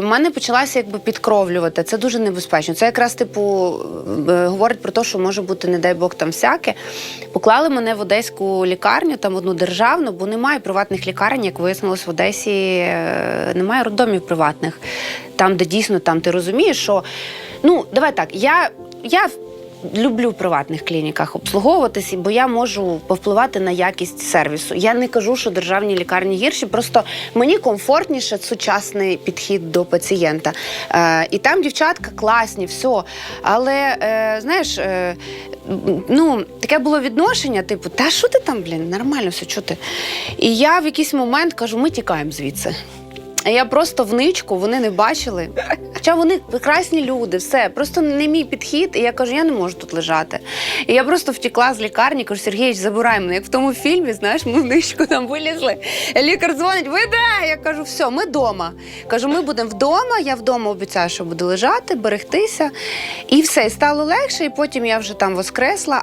У мене почалася якби підкровлювати. Це дуже небезпечно. Це якраз типу е, говорить про те, що може бути, не дай Бог, там всяке. Поклали мене в одеську лікарню, там одну державну, бо немає приватних лікарень, як вияснилось в Одесі, е, немає роддомів приватних. Там, де дійсно там ти розумієш, що ну давай так, я. я Люблю в приватних клініках обслуговуватися, бо я можу повпливати на якість сервісу. Я не кажу, що державні лікарні гірші, просто мені комфортніше сучасний підхід до пацієнта. Е, і там дівчатка класні, все. Але е, знаєш, е, ну таке було відношення, типу, та що ти там, блін, нормально все чути. І я в якийсь момент кажу, ми тікаємо звідси. Я просто в ничку, вони не бачили. Хоча вони прекрасні люди, все, просто не мій підхід. І я кажу, я не можу тут лежати. І я просто втекла з лікарні, кажу, Сергійович, забирай мене. Як в тому фільмі, знаєш, ми в ничку там вилізли. Лікар дзвонить, ви де? Я кажу, все, ми вдома. Кажу, ми будемо вдома. Я вдома обіцяю, що буду лежати, берегтися. І все, стало легше. І потім я вже там воскресла.